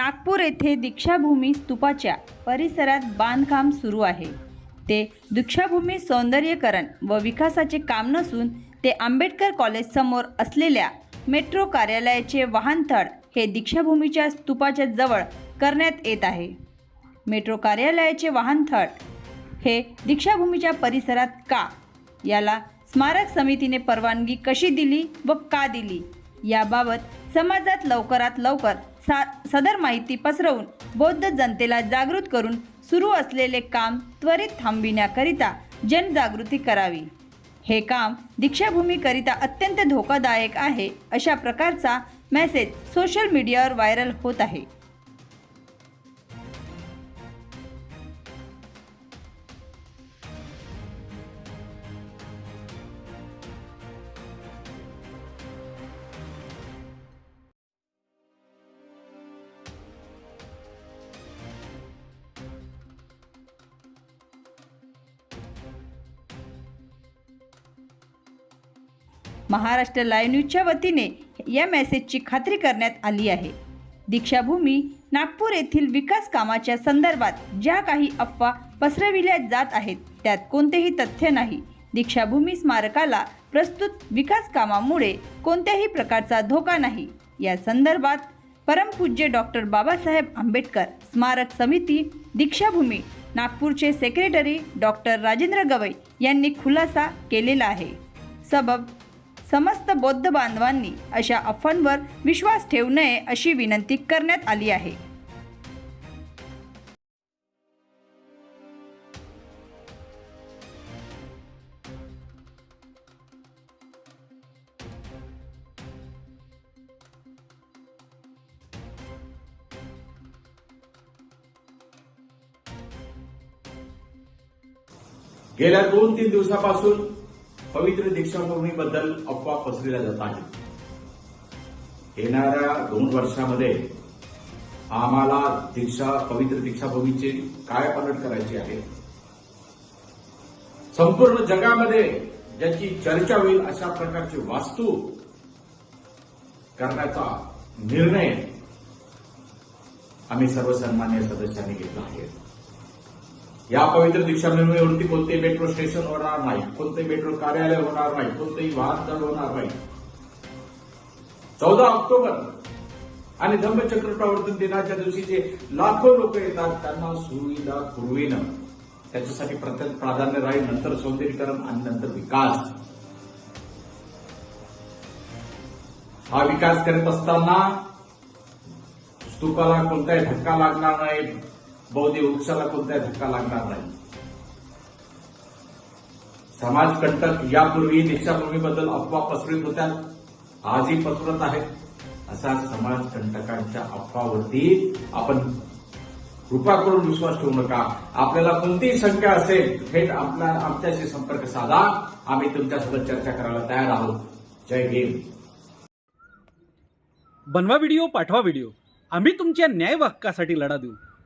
नागपूर येथे दीक्षाभूमी स्तूपाच्या परिसरात बांधकाम सुरू आहे. ते दीक्षाभूमी सौंदर्यीकरण व विकासाचे काम नसून ते आंबेडकर कॉलेजसमोर असलेल्या मेट्रो कार्यालयाचे वाहनतळ हे दीक्षाभूमीच्या स्तूपाच्या जवळ करण्यात येत आहे. मेट्रो कार्यालयाचे वाहनतळ हे दीक्षाभूमीच्या परिसरात का? याला स्मारक समितीने परवानगी कशी दिली व का दिली? याबाबत समाजात लवकरात लवकर सा सदर माहिती पसरवून बौद्ध जनतेला जागृत करून सुरू असलेले काम त्वरित थांबविण्याकरिता जनजागृती करावी. हे काम दीक्षाभूमीकरिता अत्यंत धोकादायक आहे अशा प्रकारचा मेसेज सोशल मीडियावर व्हायरल होत आहे. महाराष्ट्र लाईव्ह न्यूजच्या वतीने या मेसेजची खात्री करण्यात आली आहे. दीक्षाभूमी नागपूर येथील विकास कामाच्या संदर्भात ज्या काही अफवा पसरविल्या जात आहेत त्यात कोणतेही तथ्य नाही. दीक्षाभूमी स्मारकाला प्रस्तुत विकास कामामुळे कोणत्याही प्रकारचा धोका नाही. या संदर्भात परमपूज्य डॉक्टर बाबासाहेब आंबेडकर स्मारक समिती दीक्षाभूमी नागपूरचे सेक्रेटरी डॉक्टर राजेंद्र गवई यांनी खुलासा केलेला आहे. सबब समस्त बौद्ध बांधवांनी अशा अफवांवर विश्वास ठेवू नये अशी विनंती करण्यात आली आहे. गेल्या दोन तीन दिवसापासून पवित्र दीक्षाभूमीबद्दल अफवा पसरल्या जात आहेत. येणाऱ्या दोन वर्षामध्ये आम्हाला दीक्षा पवित्र दीक्षाभूमीची काय पालट करायची आहे? संपूर्ण जगामध्ये ज्याची चर्चा होईल अशा प्रकारची वास्तू करण्याचा निर्णय आम्ही सर्वसन्मान्य सदस्यांनी घेतला आहे. या पवित्र दीक्षाभूमीवरती कोणतेही मेट्रो स्टेशन होणार नाही. कोणतेही मेट्रो कार्यालय होणार नाही. कोणतेही वाहनतळ होणार नाही. चौदा ऑक्टोबर आणि धम्मचक्र प्रवर्तन दिनाच्या दिवशी जे लाखो लोक येतात त्यांना सुविधा पुरविणं. त्याच्यासाठी प्रत्येक प्राधान्य राहील नंतर सौंदर्यीकरण आणि नंतर विकास. हा विकास करत असताना स्तूपाला कोणताही धक्का लागणार नाही. बौद्धिक वृक्षाला कोणताही धक्का लागणार नाही. समाजकंटक यापूर्वी दीक्षाभूमीबद्दल अफवा पसरत होत्या. आजही पसरत आहेत. अशा समाजकंटकांच्या अफवावरती आपण कृपा करून विश्वास ठेवू नका. आपल्याला कोणतीही शंका असेल थेट आपल्या आमच्याशी संपर्क साधा. आम्ही तुमच्यासोबत चर्चा करायला तयार आहोत. जय भीम. बनवा व्हिडिओ पाठवा व्हिडिओ. आम्ही तुमच्या न्याय व हक्कासाठी लढा देऊ.